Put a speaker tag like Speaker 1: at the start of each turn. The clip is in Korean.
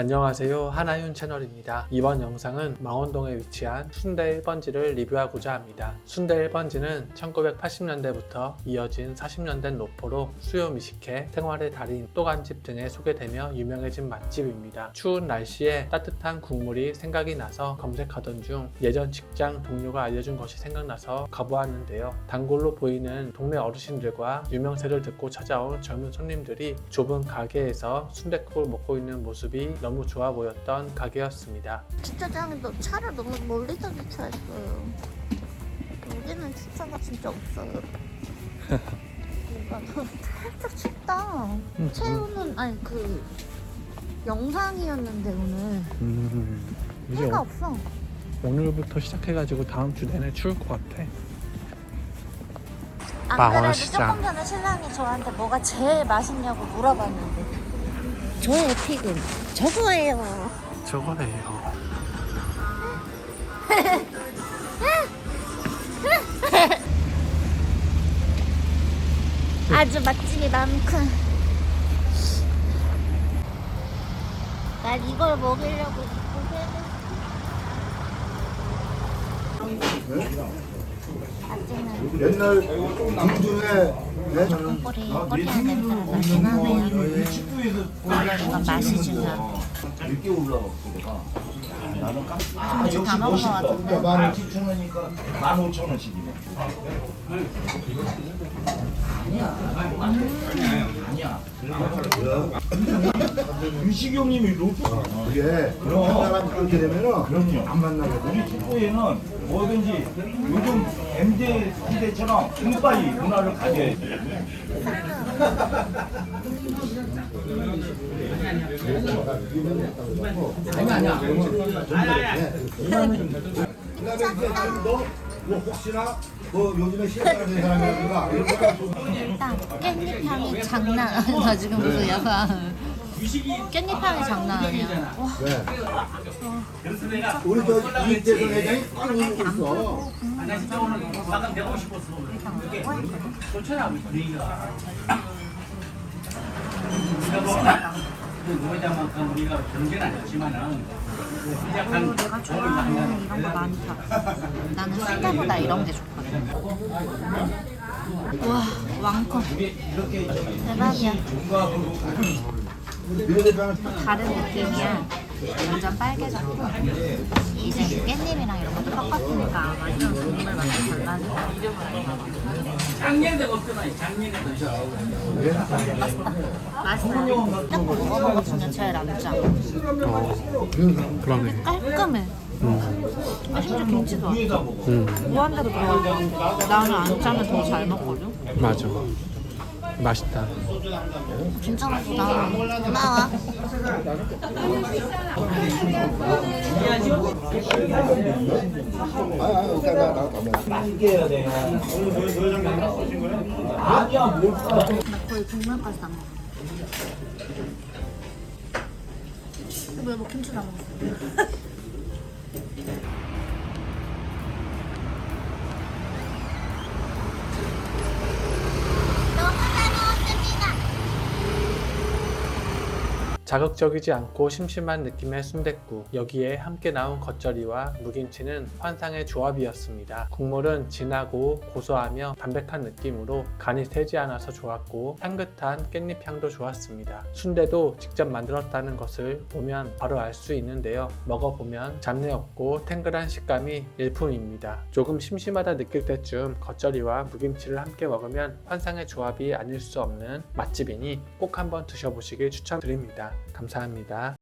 Speaker 1: 안녕하세요. 하나윤 채널입니다. 이번 영상은 망원동에 위치한 순대 1번지를 리뷰하고자 합니다. 순대 1번지는 1980년대부터 이어진 40년 된 노포로 수요 미식회, 생활의 달인, 또간집 등에 소개되며 유명해진 맛집입니다. 추운 날씨에 따뜻한 국물이 생각이 나서 검색하던 중 예전 직장 동료가 알려준 것이 생각나서 가보았는데요. 단골로 보이는 동네 어르신들과 유명세를 듣고 찾아온 젊은 손님들이 좁은 가게에서 순댓국을 먹고 있는 모습이 너무 좋아 보였던 가게였습니다.
Speaker 2: 주차장에도 차를 너무 멀리서 주차했어요. 여기는 주차가 진짜 없어요. 뭔가 살짝 춥다. 채우는 아니 그 영상이었는데 오늘
Speaker 1: 음, 이제
Speaker 2: 해가
Speaker 1: 오,
Speaker 2: 없어.
Speaker 1: 오 늘부터 시작해가지고 다음 주 내내 추울 것 같아.
Speaker 2: 안
Speaker 1: 망원
Speaker 2: 그래도
Speaker 1: 시장.
Speaker 2: 조금 전에 신랑이 저한테 뭐가 제일 맛있냐고 물어봤는데 저의 픽은 저거예요.
Speaker 1: 저거예요.
Speaker 2: 아주 맛집이 많군. 난 이걸 먹으려고 아직은
Speaker 3: 옛날 궁중에 내 저는
Speaker 2: 꼬리 꼬리한 냄새가 나긴 하네요. 이건 맛이 중요한.
Speaker 3: 늦게 올라왔고 내가 나는 깜짝
Speaker 2: 다 먹은 것 같은데.
Speaker 3: 만 7천. 원이니까 만 5천 원씩이네. 아니야. 유식이 형님이 로또. 그게 그런 사람이 그렇게 되면은 그럼요. 안 만나거든. 우리 축구에는 뭐든지 요즘 MZ 시대처럼 금바이 문화를 가져야 돼 뭐 혹시나 뭐 요즘에 시행하는 사람이라든가 이런 거
Speaker 2: 일단 깻잎 향이 장난 아니야. 지금 무슨 약간 깻잎 향이 장난 아니야. 와,
Speaker 3: 왜? 우리 저 이재선 회장이 꽉 누르고 있어.
Speaker 4: 그거만큼 우리가 경제는 아니지만은 시작한
Speaker 2: 내가 좋아하는 이런 거 많다. 나는 순대보다 이런 게 좋거든. 와, 왕컵. 대박이야. 다른 느낌이야. 완전 빨개졌고 이제 깻잎이랑 이런 것도 섞었으니까 완전 국물 완전 잘 맞는
Speaker 4: 작년에 없더나 작년에도
Speaker 2: 맛있어요. 딱 중에 제일 남자.
Speaker 1: 그러네.
Speaker 2: 깔끔해. 아, 심지어 김치도 안 짜.
Speaker 1: 음,
Speaker 2: 무한대로 들어가고 나는 안 짜면 더 잘 먹거든.
Speaker 1: 맞아. 맛있다.
Speaker 2: 진짜 맛있다. 고마워. 거 의 국물까지 다 먹어. 왜뭐 김치 다 먹었어?
Speaker 1: 자극적이지 않고 심심한 느낌의 순댓국. 여기에 함께 나온 겉절이와 무김치는 환상의 조합이었습니다. 국물은 진하고 고소하며 담백한 느낌으로 간이 세지 않아서 좋았고 향긋한 깻잎 향도 좋았습니다. 순대도 직접 만들었다는 것을 보면 바로 알 수 있는데요. 먹어보면 잡내 없고 탱글한 식감이 일품입니다. 조금 심심하다 느낄 때쯤 겉절이와 무김치를 함께 먹으면 환상의 조합이 아닐 수 없는 맛집이니 꼭 한번 드셔보시길 추천드립니다 감사합니다